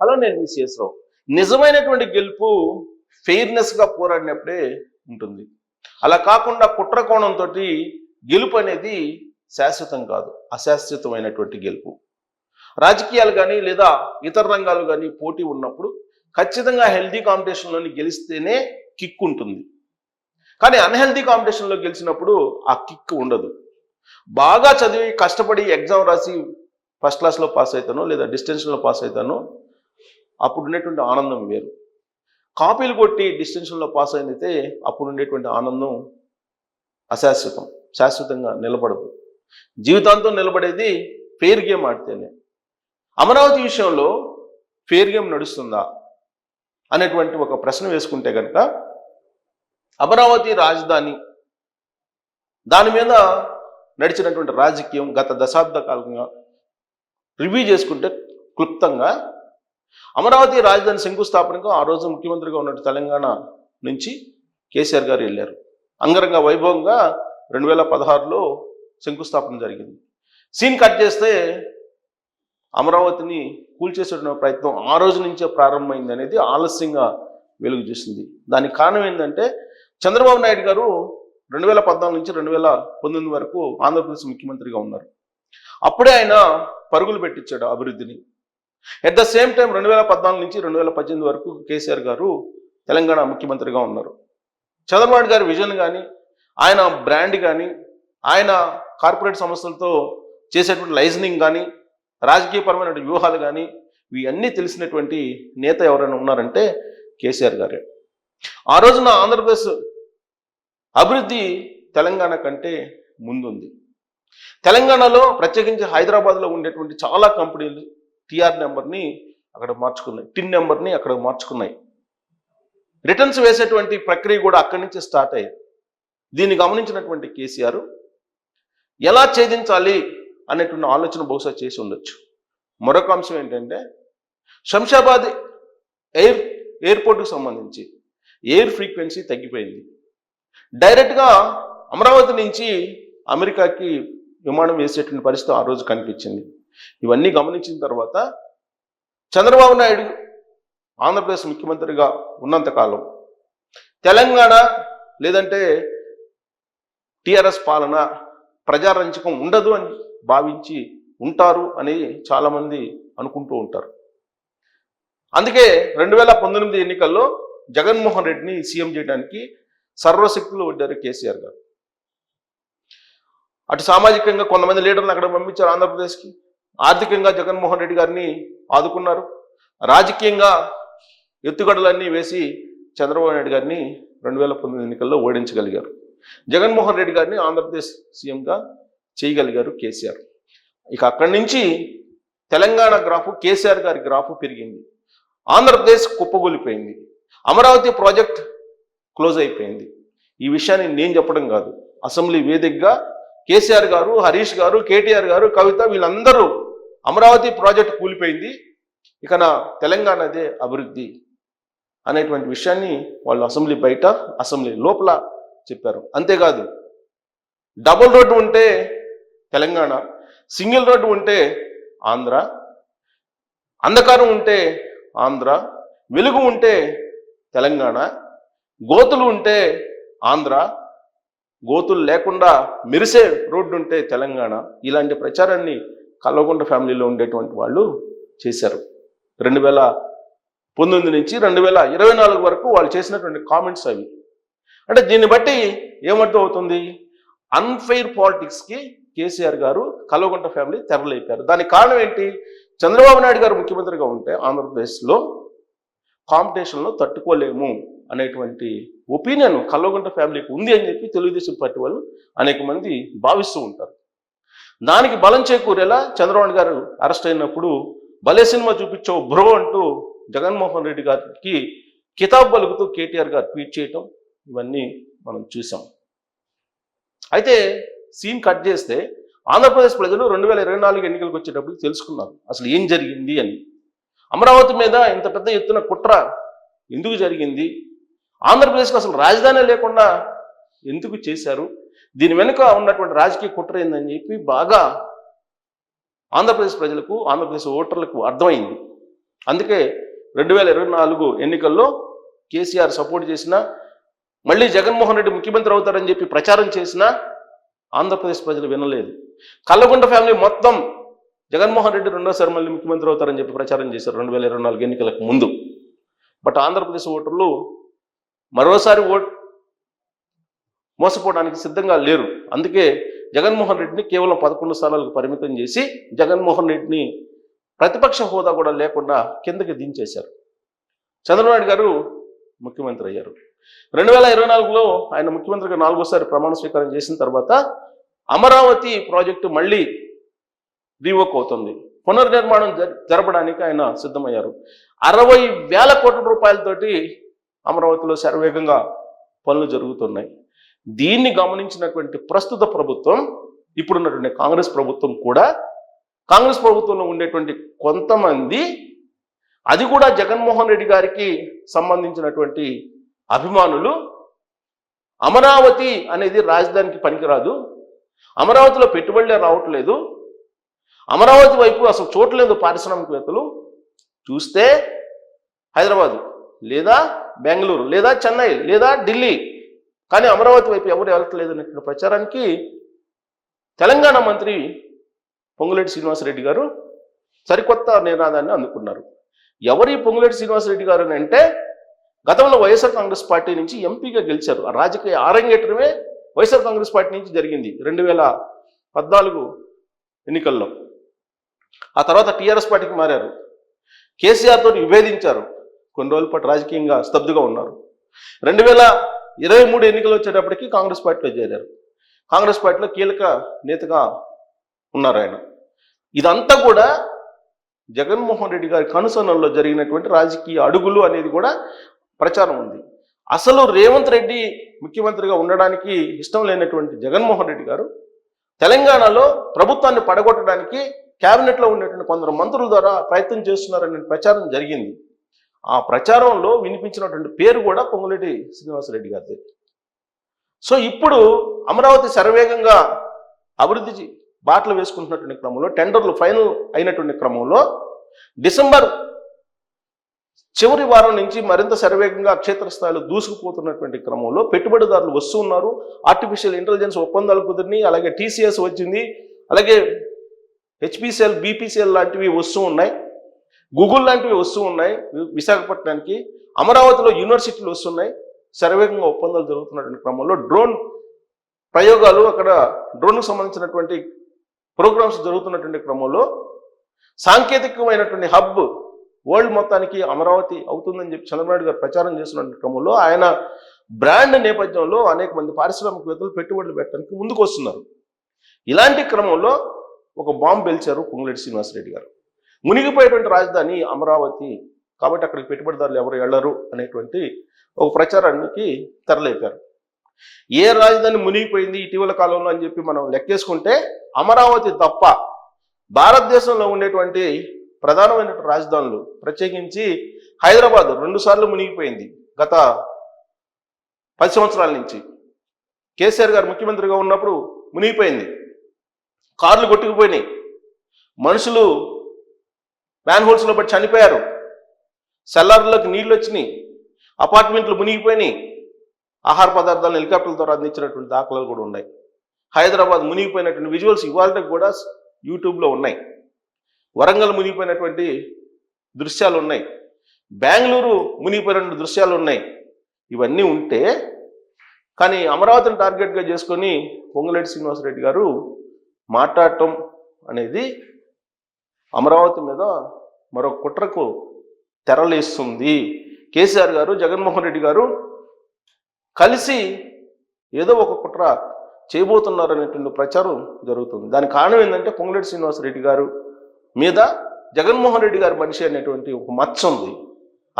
Hello నేను మీ CS రావు. నిజమైనటువంటి గెలుపు ఫెయిర్నెస్గా పోరాడినప్పుడే ఉంటుంది. అలా కాకుండా కుట్ర కోణంతో గెలుపు అనేది శాశ్వతం కాదు అశాశ్వతమైనటువంటి గెలుపు. రాజకీయాలు కానీ లేదా ఇతర రంగాలు కానీ పోటీ ఉన్నప్పుడు ఖచ్చితంగా హెల్దీ కాంపిటీషన్లోని గెలిస్తేనే కిక్ ఉంటుంది. కానీ అన్హెల్దీ కాంపిటీషన్లో గెలిచినప్పుడు ఆ కిక్ ఉండదు. బాగా చదివి కష్టపడి ఎగ్జామ్ రాసి ఫస్ట్ క్లాస్లో పాస్ అవుతానో లేదా డిస్టెన్షన్లో పాస్ అవుతానో అప్పుడు ఉండేటువంటి ఆనందం వేరు. కాపీలు కొట్టి డిస్టెన్షన్లో పాస్ అయినైతే అప్పుడు ఉండేటువంటి ఆనందం అశాశ్వతం శాశ్వతంగా నిలబడదు. జీవితాంతం నిలబడేది ఫెయిర్ గేమ్ ఆడితేనే. అమరావతి విషయంలో ఫెయిర్ గేమ్ నడుస్తుందా అనేటువంటి ఒక ప్రశ్న వేసుకుంటే కనుక అమరావతి రాజధాని దాని మీద నడిచినటువంటి రాజకీయం గత దశాబ్ద కాలంగా రివ్యూ చేసుకుంటే క్లుప్తంగా అమరావతి రాజధాని శంకుస్థాపనకు ఆ రోజు ముఖ్యమంత్రిగా ఉన్నట్టు తెలంగాణ నుంచి కేసీఆర్ గారు వెళ్ళారు. అంగరంగ వైభవంగా రెండు వేల పదహారులో శంకుస్థాపన జరిగింది. సీన్ కట్ చేస్తే అమరావతిని కూల్చేసిన ప్రయత్నం ఆ రోజు నుంచే ప్రారంభమైంది అనేది ఆలస్యంగా వెలుగు చూసింది. దానికి కారణం ఏంటంటే చంద్రబాబు నాయుడు గారు రెండు వేల పద్నాలుగు నుంచి రెండు వేల పంతొమ్మిది వరకు ఆంధ్రప్రదేశ్ ముఖ్యమంత్రిగా ఉన్నారు. అప్పుడే ఆయన పరుగులు పెట్టించాడు అభివృద్ధిని. ఎట్ ద సేమ్ టైం రెండు వేల పద్నాలుగు నుంచి రెండు వేల పద్దెనిమిది వరకు కేసీఆర్ గారు తెలంగాణ ముఖ్యమంత్రిగా ఉన్నారు. చంద్రబాబు గారి విజన్ కానీ ఆయన బ్రాండ్ కానీ ఆయన కార్పొరేట్ సంస్థలతో చేసేటువంటి లైజనింగ్ కానీ రాజకీయపరమైన వ్యూహాలు కానీ ఇవన్నీ తెలిసినటువంటి నేత ఎవరైనా ఉన్నారంటే కేసీఆర్ గారే. ఆ రోజున ఆంధ్రప్రదేశ్ అభివృద్ధి తెలంగాణ కంటే ముందుంది. తెలంగాణలో ప్రత్యేకించి హైదరాబాద్లో ఉండేటువంటి చాలా కంపెనీలు టిఆర్ నెంబర్ని అక్కడ మార్చుకున్నాయి. టిన్ నెంబర్ని అక్కడ మార్చుకున్నాయి. రిటర్న్స్ వేసేటువంటి ప్రక్రియ కూడా అక్కడి నుంచి స్టార్ట్ అయ్యింది. దీన్ని గమనించినటువంటి కేసీఆర్ ఎలా ఛేదించాలి అనేటువంటి ఆలోచన బహుశా చేసి ఉండొచ్చు. మరొక అంశం ఏంటంటే శంషాబాద్ ఎయిర్ ఎయిర్పోర్ట్కు సంబంధించి ఎయిర్ ఫ్రీక్వెన్సీ తగ్గిపోయింది. డైరెక్ట్గా అమరావతి నుంచి అమెరికాకి విమానం వేసేటువంటి పరిస్థితి ఆ రోజు కనిపించింది. ఇవన్నీ గమనించిన తర్వాత చంద్రబాబు నాయుడు ఆంధ్రప్రదేశ్ ముఖ్యమంత్రిగా ఉన్నంతకాలం తెలంగాణ లేదంటే టిఆర్ఎస్ పాలన ప్రజారంజకం ఉండదు అని భావించి ఉంటారు అని చాలామంది అనుకుంటూ ఉంటారు. అందుకే రెండు వేల పంతొమ్మిది ఎన్నికల్లో జగన్మోహన్ రెడ్డిని సీఎం చేయడానికి సర్వశక్తులు వడ్డారు కేసీఆర్ గారు. అటు సామాజికంగా కొంతమంది లీడర్లు అక్కడ పంపించారు ఆంధ్రప్రదేశ్కి. ఆర్థికంగా జగన్మోహన్ రెడ్డి గారిని ఆదుకున్నారు. రాజకీయంగా ఎత్తుగడలన్నీ వేసి చంద్రబాబు నాయుడు గారిని రెండు వేల పంతొమ్మిది ఎన్నికల్లో ఓడించగలిగారు. జగన్మోహన్ రెడ్డి గారిని ఆంధ్రప్రదేశ్ సీఎంగా చేయగలిగారు కేసీఆర్. ఇక అక్కడి నుంచి తెలంగాణ గ్రాఫు కేసీఆర్ గారి గ్రాఫు పెరిగింది. ఆంధ్రప్రదేశ్ కుప్పగొలిపోయింది అమరావతి ప్రాజెక్ట్ క్లోజ్ అయిపోయింది. ఈ విషయాన్ని నేను చెప్పడం కాదు. అసెంబ్లీ వేదికగా కేసీఆర్ గారు హరీష్ గారు కేటీఆర్ గారు కవిత వీళ్ళందరూ అమరావతి ప్రాజెక్ట్ కూలిపోయింది. ఇక నా తెలంగాణదే అభివృద్ధి అనేటువంటి విషయాన్ని వాళ్ళు అసెంబ్లీ బయట అసెంబ్లీ లోపల చెప్పారు. అంతేకాదు డబుల్ రోడ్డు ఉంటే తెలంగాణ సింగిల్ రోడ్డు ఉంటే ఆంధ్ర అంధకారం ఉంటే ఆంధ్ర వెలుగు ఉంటే తెలంగాణ గోతులు ఉంటే ఆంధ్ర గోతులు లేకుండా మెరిసే రోడ్డు ఉంటే తెలంగాణ. ఇలాంటి ప్రచారాన్ని కల్వకుంట ఫ్యామిలీలో ఉండేటువంటి వాళ్ళు చేశారు. రెండు వేల పంతొమ్మిది నుంచి రెండు వేల ఇరవై నాలుగు వరకు వాళ్ళు చేసినటువంటి కామెంట్స్ అవి. అంటే దీన్ని బట్టి ఏమర్థం అవుతుంది? అన్ఫెయిర్ పాలిటిక్స్కి కేసీఆర్ గారు కల్వకుంట ఫ్యామిలీ తెరలేపారు. దానికి కారణం ఏంటి? చంద్రబాబు నాయుడు గారు ముఖ్యమంత్రిగా ఉంటే ఆంధ్రప్రదేశ్లో కాంపిటీషన్లో తట్టుకోలేము అనేటువంటి ఒపీనియన్ కల్వకుంట ఫ్యామిలీకి ఉంది అని చెప్పి తెలుగుదేశం పార్టీ వాళ్ళు అనేక మంది భావిస్తూ ఉంటారు. దానికి బలం చేకూరేలా చంద్రబాబు గారు అరెస్ట్ అయినప్పుడు భలే సినిమా చూపించావు బ్రో అంటూ జగన్మోహన్ రెడ్డి గారికి కితాబ్ పలుకుతూ కేటీఆర్ గారు ట్వీట్ చేయటం ఇవన్నీ మనం చూసాం. అయితే సీన్ కట్ చేస్తే ఆంధ్రప్రదేశ్ ప్రజలు రెండు వేల ఇరవై నాలుగు ఎన్నికలకు వచ్చేటప్పుడు తెలుసుకున్నారు అసలు ఏం జరిగింది అని. అమరావతి మీద ఇంత పెద్ద ఎత్తున కుట్ర ఎందుకు జరిగింది? ఆంధ్రప్రదేశ్కి అసలు రాజధాని లేకుండా ఎందుకు చేశారు? దీని వెనుక ఉన్నటువంటి రాజకీయ కుట్ర ఏందని చెప్పి బాగా ఆంధ్రప్రదేశ్ ప్రజలకు ఆంధ్రప్రదేశ్ ఓటర్లకు అర్థమైంది. అందుకే రెండు వేల ఇరవై నాలుగు ఎన్నికల్లో కేసీఆర్ సపోర్ట్ చేసిన మళ్ళీ జగన్మోహన్ రెడ్డి ముఖ్యమంత్రి అవుతారని చెప్పి ప్రచారం చేసినా ఆంధ్రప్రదేశ్ ప్రజలు వినలేదు. కల్లగుంట ఫ్యామిలీ మొత్తం జగన్మోహన్ రెడ్డి రెండోసారి మళ్ళీ ముఖ్యమంత్రి అవుతారని చెప్పి ప్రచారం చేశారు రెండు వేల ఇరవై నాలుగు ఎన్నికలకు ముందు. బట్ ఆంధ్రప్రదేశ్ ఓటర్లు మరోసారి ఓట్ మోసపోవడానికి సిద్ధంగా లేరు. అందుకే జగన్మోహన్ రెడ్డిని కేవలం పదకొండు స్థానాలకు పరిమితం చేసి జగన్మోహన్ రెడ్డిని ప్రతిపక్ష హోదా కూడా లేకుండా కిందకి దించేశారు. చంద్రబాబు గారు ముఖ్యమంత్రి అయ్యారు. రెండు వేల ఇరవై నాలుగులో ఆయన ముఖ్యమంత్రిగా నాలుగోసారి ప్రమాణ స్వీకారం చేసిన తర్వాత అమరావతి ప్రాజెక్టు మళ్ళీ రీవోక్ అవుతుంది. పునర్నిర్మాణం జరపడానికి ఆయన సిద్ధమయ్యారు. అరవై వేల కోట్ల రూపాయలతోటి అమరావతిలో శరవేగంగా పనులు జరుగుతున్నాయి. దీన్ని గమనించినటువంటి ప్రస్తుత ప్రభుత్వం ఇప్పుడున్నటువంటి కాంగ్రెస్ ప్రభుత్వం కూడా కాంగ్రెస్ ప్రభుత్వంలో ఉండేటువంటి కొంతమంది అది కూడా జగన్మోహన్ రెడ్డి గారికి సంబంధించినటువంటి అభిమానులు అమరావతి అనేది రాజధానికి పనికిరాదు అమరావతిలో పెట్టుబడులే రావట్లేదు అమరావతి వైపు అసలు చూడలేదు పారిశ్రామికవేత్తలు చూస్తే హైదరాబాదు లేదా బెంగళూరు లేదా చెన్నై లేదా ఢిల్లీ కానీ అమరావతి వైపు ఎవరు వెళ్ళట్లేదు అనేటువంటి ప్రచారానికి తెలంగాణ మంత్రి పొంగులేటి శ్రీనివాసరెడ్డి గారు సరికొత్త నినాదాన్ని అందుకున్నారు. ఎవరి పొంగులేటి శ్రీనివాసరెడ్డి గారు అని అంటే గతంలో వైఎస్ఆర్ కాంగ్రెస్ పార్టీ నుంచి ఎంపీగా గెలిచారు. ఆ రాజకీయ ఆరంగేటమే వైఎస్ఆర్ కాంగ్రెస్ పార్టీ నుంచి జరిగింది రెండు వేల పద్నాలుగు ఎన్నికల్లో. ఆ తర్వాత టీఆర్ఎస్ పార్టీకి మారారు. కేసీఆర్తో విభేదించారు. కొన్ని రోజుల పాటు రాజకీయంగా స్తబ్దుగా ఉన్నారు. రెండు వేల ఇరవై మూడు ఎన్నికలు వచ్చేటప్పటికి కాంగ్రెస్ పార్టీలో చేరారు. కాంగ్రెస్ పార్టీలో కీలక నేతగా ఉన్నారు ఆయన. ఇదంతా కూడా జగన్మోహన్ రెడ్డి గారి కనుసన్నల్లో జరిగినటువంటి రాజకీయ అడుగులు అనేది కూడా ప్రచారం ఉంది. అసలు రేవంత్ రెడ్డి ముఖ్యమంత్రిగా ఉండడానికి ఇష్టం లేనటువంటి జగన్మోహన్ రెడ్డి గారు తెలంగాణలో ప్రభుత్వాన్ని పడగొట్టడానికి కేబినెట్లో ఉండేటువంటి కొందరు మంత్రుల ద్వారా ప్రయత్నం చేస్తున్నారనే ప్రచారం జరిగింది. ఆ ప్రచారంలో వినిపించినటువంటి పేరు కూడా పొంగులేటి శ్రీనివాసరెడ్డి గారిది. సో ఇప్పుడు అమరావతి శరవేగంగా అభివృద్ధి బాటలు వేసుకుంటున్నటువంటి క్రమంలో టెండర్లు ఫైనల్ అయినటువంటి క్రమంలో డిసెంబర్ చివరి వారం నుంచి మరింత శరవేగంగా క్షేత్రస్థాయిలో దూసుకుపోతున్నటువంటి క్రమంలో పెట్టుబడిదారులు వస్తూ ఉన్నారు. ఆర్టిఫిషియల్ ఇంటెలిజెన్స్ ఒప్పందాలు కుదిరినాయి అలాగే టీసీఎస్ వచ్చింది అలాగే హెచ్పిసిఎల్ బీపీసీఎల్ లాంటివి వస్తూ ఉన్నాయి. గూగుల్ లాంటివి వస్తూ ఉన్నాయి. వి- విశాఖపట్నానికి అమరావతిలో యూనివర్సిటీలు వస్తున్నాయి. శరవేగంగా ఒప్పందాలు జరుగుతున్నటువంటి క్రమంలో డ్రోన్ ప్రయోగాలు అక్కడ డ్రోన్కు సంబంధించినటువంటి ప్రోగ్రామ్స్ జరుగుతున్నటువంటి క్రమంలో సాంకేతికమైనటువంటి హబ్ వరల్డ్ మొత్తానికి అమరావతి అవుతుందని చెప్పి చంద్రబాబు గారు ప్రచారం చేస్తున్న క్రమంలో ఆయన బ్రాండ్ నేపథ్యంలో అనేక మంది పారిశ్రామికవేత్తలు పెట్టుబడులు పెట్టడానికి ముందుకు వస్తున్నారు ఇలాంటి క్రమంలో ఒక బాంబు పేల్చారు పొంగులేటి శ్రీనివాసరెడ్డి గారు. మునిగిపోయేటువంటి రాజధాని అమరావతి. కాబట్టి అక్కడికి పెట్టుబడిదారులు ఎవరు వెళ్ళరు అనేటువంటి ఒక ప్రచారానికి తెరలేపారు. ఏ రాజధాని మునిగిపోయింది ఇటీవల కాలంలో అని చెప్పి మనం లెక్కేసుకుంటే అమరావతి తప్ప భారతదేశంలో ఉండేటువంటి ప్రధానమైన రాజధానులు ప్రత్యేకించి హైదరాబాద్ రెండు సార్లు మునిగిపోయింది గత పది సంవత్సరాల నుంచి. కేసీఆర్ గారు ముఖ్యమంత్రిగా ఉన్నప్పుడు మునిగిపోయింది. కార్లు కొట్టుకుపోయినాయి. మనుషులు మ్యాన్ హోల్స్లో పడి చనిపోయారు. సెల్లార్లోకి నీళ్ళు వచ్చినాయి అపార్ట్మెంట్లు మునిగిపోయినాయి. ఆహార పదార్థాలను హెలికాప్టర్ల ద్వారా అందించినటువంటి దాఖలాలు కూడా ఉన్నాయి. హైదరాబాద్ మునిగిపోయినటువంటి విజువల్స్ ఇవాళ కూడా యూట్యూబ్లో ఉన్నాయి. వరంగల్ మునిగిపోయినటువంటి దృశ్యాలు ఉన్నాయి. బెంగళూరు మునిగిపోయినటువంటి దృశ్యాలు ఉన్నాయి. ఇవన్నీ ఉంటే కానీ అమరావతిని టార్గెట్గా చేసుకొని పొంగులేటి శ్రీనివాసరెడ్డి గారు మాట్లాడటం అనేది అమరావతి మీద మరో కుట్రకు తెరలేస్తుంది. కేసీఆర్ గారు జగన్మోహన్ రెడ్డి గారు కలిసి ఏదో ఒక కుట్ర చేయబోతున్నారు అనేటువంటి ప్రచారం జరుగుతుంది. దానికి కారణం ఏంటంటే పొంగులేటి శ్రీనివాసరెడ్డి గారు మీద జగన్మోహన్ రెడ్డి గారి మనిషి అనేటువంటి ఒక మచ్చ ఉంది.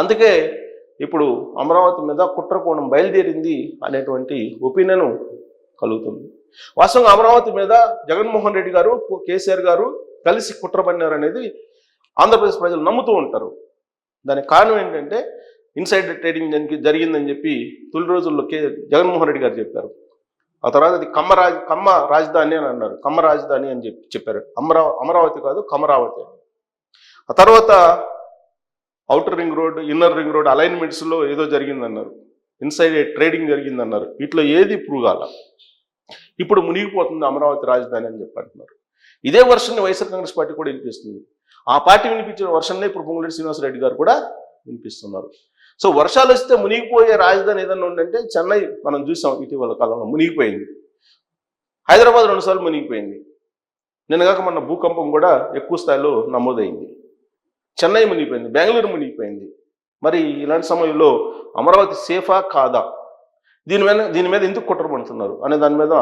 అందుకే ఇప్పుడు అమరావతి మీద కుట్ర కోణం బయలుదేరింది అనేటువంటి ఒపీనియన్ కలుగుతుంది. వాస్తవంగా అమరావతి మీద జగన్మోహన్ రెడ్డి గారు కేసీఆర్ గారు కలిసి కుట్ర పన్నారు అనేది ఆంధ్రప్రదేశ్ ప్రజలు నమ్ముతూ ఉంటారు. దానికి కారణం ఏంటంటే ఇన్సైడ్ ట్రేడింగ్ దానికి జరిగిందని చెప్పి తొలి రోజుల్లో కే జగన్మోహన్ రెడ్డి గారు చెప్పారు. ఆ తర్వాత అది కమ్మ రాజ కమ్మ రాజధాని అని అన్నారు. కమ్మ రాజధాని అని చెప్పి చెప్పారు. అమరావ అమరావతి కాదు కమరావతి అని. ఆ తర్వాత outer ring road inner ring road అలైన్మెంట్స్లో ఏదో జరిగిందన్నారు. ఇన్సైడ్ ట్రేడింగ్ జరిగిందన్నారు. వీటిలో ఏది ప్రూవ్ కాల? ఇప్పుడు మునిగిపోతుంది అమరావతి రాజధాని అని చెప్పి అంటున్నారు. ఇదే వర్షన్ని వైఎస్ఆర్ కాంగ్రెస్ పార్టీ కూడా వినిపిస్తుంది. ఆ పార్టీ వినిపించిన వర్షన్నే ఇప్పుడు పొంగులేటి శ్రీనివాసరెడ్డి గారు కూడా వినిపిస్తున్నారు. సో వర్షాలు వస్తే మునిగిపోయే రాజధాని ఏదన్నా ఉందంటే చెన్నై మనం చూసాం ఇటీవల కాలంలో మునిగిపోయింది. హైదరాబాద్ రెండుసార్లు మునిగిపోయింది. నిన్నగాక మన భూకంపం కూడా ఎక్కువ స్థాయిలో నమోదైంది. చెన్నై మునిగిపోయింది బెంగళూరు మునిగిపోయింది. మరి ఇలాంటి సమయంలో అమరావతి సేఫా కాదా? దీని మీద దీని మీద ఎందుకు కుట్ర పడుతున్నారు అనే దాని మీద